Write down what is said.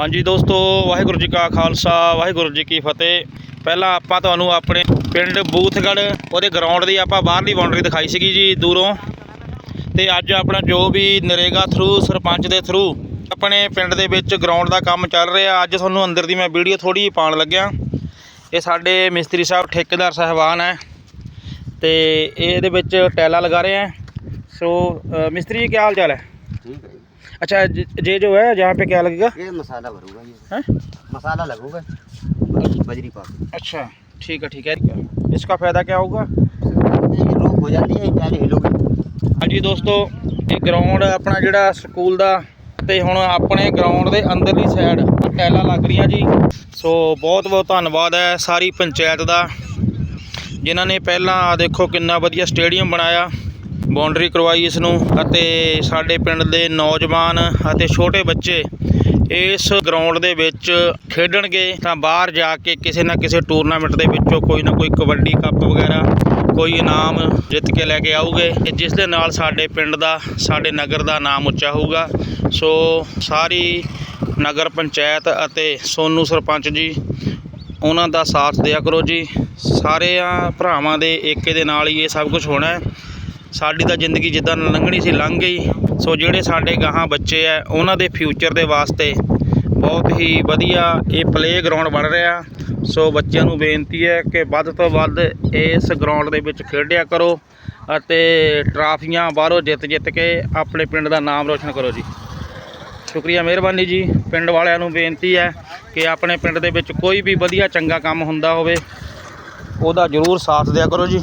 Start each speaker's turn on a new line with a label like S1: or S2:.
S1: ਹਾਂਜੀ ਦੋਸਤੋ, ਵਾਹਿਗੁਰੂ ਜੀ ਕਾ ਖਾਲਸਾ, ਵਾਹਿਗੁਰੂ ਜੀ ਕੀ ਫਤਿਹ। ਪਹਿਲਾਂ ਆਪਾਂ ਤੁਹਾਨੂੰ ਆਪਣੇ ਪਿੰਡ ਬੂਥਗੜ ਉਹਦੇ ਗਰਾਊਂਡ ਦੀ ਆਪਾਂ ਬਾਹਰਲੀ ਬਾਉਂਡਰੀ ਦਿਖਾਈ ਸੀਗੀ ਜੀ ਦੂਰੋਂ। ਤੇ ਅੱਜ ਆਪਣਾ ਜੋ ਵੀ ਨਰੇਗਾ ਥਰੂ ਸਰਪੰਚ ਦੇ ਥਰੂ ਆਪਣੇ ਪਿੰਡ ਦੇ ਵਿੱਚ ਗਰਾਊਂਡ ਦਾ ਕੰਮ ਚੱਲ ਰਿਹਾ। ਅੱਜ ਤੁਹਾਨੂੰ ਅੰਦਰ ਦੀ ਮੈਂ ਵੀਡੀਓ ਥੋੜੀ ਜਿਹੀ ਪਾਣ ਲੱਗਿਆ। ਇਹ ਸਾਡੇ ਮਿਸਤਰੀ ਸਾਹਿਬ ਠੇਕੇਦਾਰ ਸਹਿਬਾਨ ਹੈ। ਤੇ ਇਹਦੇ ਵਿੱਚ ਟੈਲਾ ਲਗਾ ਰਹੇ ਆ ਸੋ ਮਿਸਤਰੀ ਜੀ ਕੀ ਹਾਲ ਚਾਲ ਹੈ?
S2: ਠੀਕ ਹੈ
S1: अच्छा ज- ये जो है यहाँ पे क्या लगेगा
S2: ये मसाला भरूंगा ये
S1: हैं
S2: मसाला लगूगा बजरी पाक
S1: अच्छा ठीक है ठीक है इसका फायदा क्या होगा
S2: ये रोक हो जाती है पहले हिलोगे
S1: ਹਾਂਜੀ ਦੋਸਤੋ ਇਹ ਗਰਾਊਂਡ ਆਪਣਾ ਜਿਹੜਾ ਸਕੂਲ ਦਾ ਤੇ ਹੁਣ ਆਪਣੇ ਗਰਾਊਂਡ ਦੇ ਅੰਦਰਲੀ ਸਾਈਡ ਟੈਲਾਂ ਲੱਗ ਰਹੀਆਂ ਜੀ ਸੋ ਬਹੁਤ ਬਹੁਤ ਧੰਨਵਾਦ ਹੈ ਸਾਰੀ ਪੰਚਾਇਤ ਦਾ ਜਿਨ੍ਹਾਂ ਨੇ ਪਹਿਲਾਂ ਆ ਦੇਖੋ ਕਿੰਨਾ ਵਧੀਆ ਸਟੇਡੀਅਮ ਬਣਾਇਆ ਬਾਉਂਡਰੀ ਕਰਵਾਈ ਇਸ ਨੂੰ ਅਤੇ ਸਾਡੇ ਪਿੰਡ ਦੇ ਨੌਜਵਾਨ ਅਤੇ ਛੋਟੇ ਬੱਚੇ ਇਸ ਗਰਾਊਂਡ ਦੇ ਵਿੱਚ ਖੇਡਣਗੇ ਤਾਂ ਬਾਹਰ ਜਾ ਕੇ ਕਿਸੇ ਨਾ ਕਿਸੇ ਟੂਰਨਾਮੈਂਟ ਦੇ ਵਿੱਚੋਂ ਕੋਈ ਨਾ ਕੋਈ ਕਬੱਡੀ ਕੱਪ ਵਗੈਰਾ, ਕੋਈ ਇਨਾਮ ਜਿੱਤ ਕੇ ਲੈ ਕੇ ਆਉਗੇ ਤੇ ਜਿਸ ਦੇ ਨਾਲ ਸਾਡੇ ਪਿੰਡ ਦਾ, ਸਾਡੇ ਨਗਰ ਦਾ ਨਾਮ ਉੱਚਾ ਹੋਊਗਾ। ਸੋ ਸਾਰੀ ਨਗਰ ਪੰਚਾਇਤ ਅਤੇ ਸੋਨੂ ਸਰਪੰਚ ਜੀ, ਉਹਨਾਂ ਦਾ ਸਾਥ ਦਿਆ ਕਰੋ ਜੀ। ਸਾਰਿਆਂ ਭਰਾਵਾਂ ਦੇ ਏਕੇ ਦੇ ਨਾਲ ਹੀ ਇਹ ਸਭ ਕੁਝ ਹੋਣਾ ਹੈ। ਸਾਡੀ ਤਾਂ ਜ਼ਿੰਦਗੀ ਜਿੱਦਾਂ ਲੰਘਣੀ ਸੀ, ਲੰਘ ਗਈ। ਸੋ ਜਿਹੜੇ ਸਾਡੇ ਗਾਹਾਂ ਬੱਚੇ ਆ ਉਹਨਾਂ ਦੇ ਫਿਊਚਰ ਦੇ ਵਾਸਤੇ ਬਹੁਤ ਹੀ ਵਧੀਆ ਇਹ ਪਲੇ ਗਰਾਊਂਡ ਬਣ ਰਿਹਾ। ਸੋ ਬੱਚਿਆਂ ਨੂੰ ਬੇਨਤੀ ਹੈ ਕਿ ਵੱਧ ਤੋਂ ਵੱਧ ਇਸ ਗਰਾਊਂਡ ਦੇ ਵਿੱਚ ਖੇਡਿਆ ਕਰੋ ਅਤੇ ਟਰਾਫੀਆਂ ਬਾਹਰੋਂ ਜਿੱਤ ਜਿੱਤ ਕੇ ਆਪਣੇ ਪਿੰਡ ਦਾ ਨਾਮ ਰੋਸ਼ਨ ਕਰੋ ਜੀ। ਸ਼ੁਕਰੀਆ ਮਿਹਰਬਾਨੀ ਜੀ। ਪਿੰਡ ਵਾਲਿਆਂ ਨੂੰ ਬੇਨਤੀ ਹੈ ਕਿ ਆਪਣੇ ਪਿੰਡ ਦੇ ਵਿੱਚ ਕੋਈ ਵੀ ਵਧੀਆ ਚੰਗਾ ਕੰਮ ਹੁੰਦਾ ਹੋਵੇ, ਉਹਦਾ ਜ਼ਰੂਰ ਸਾਥ ਦਿਆ ਕਰੋ ਜੀ।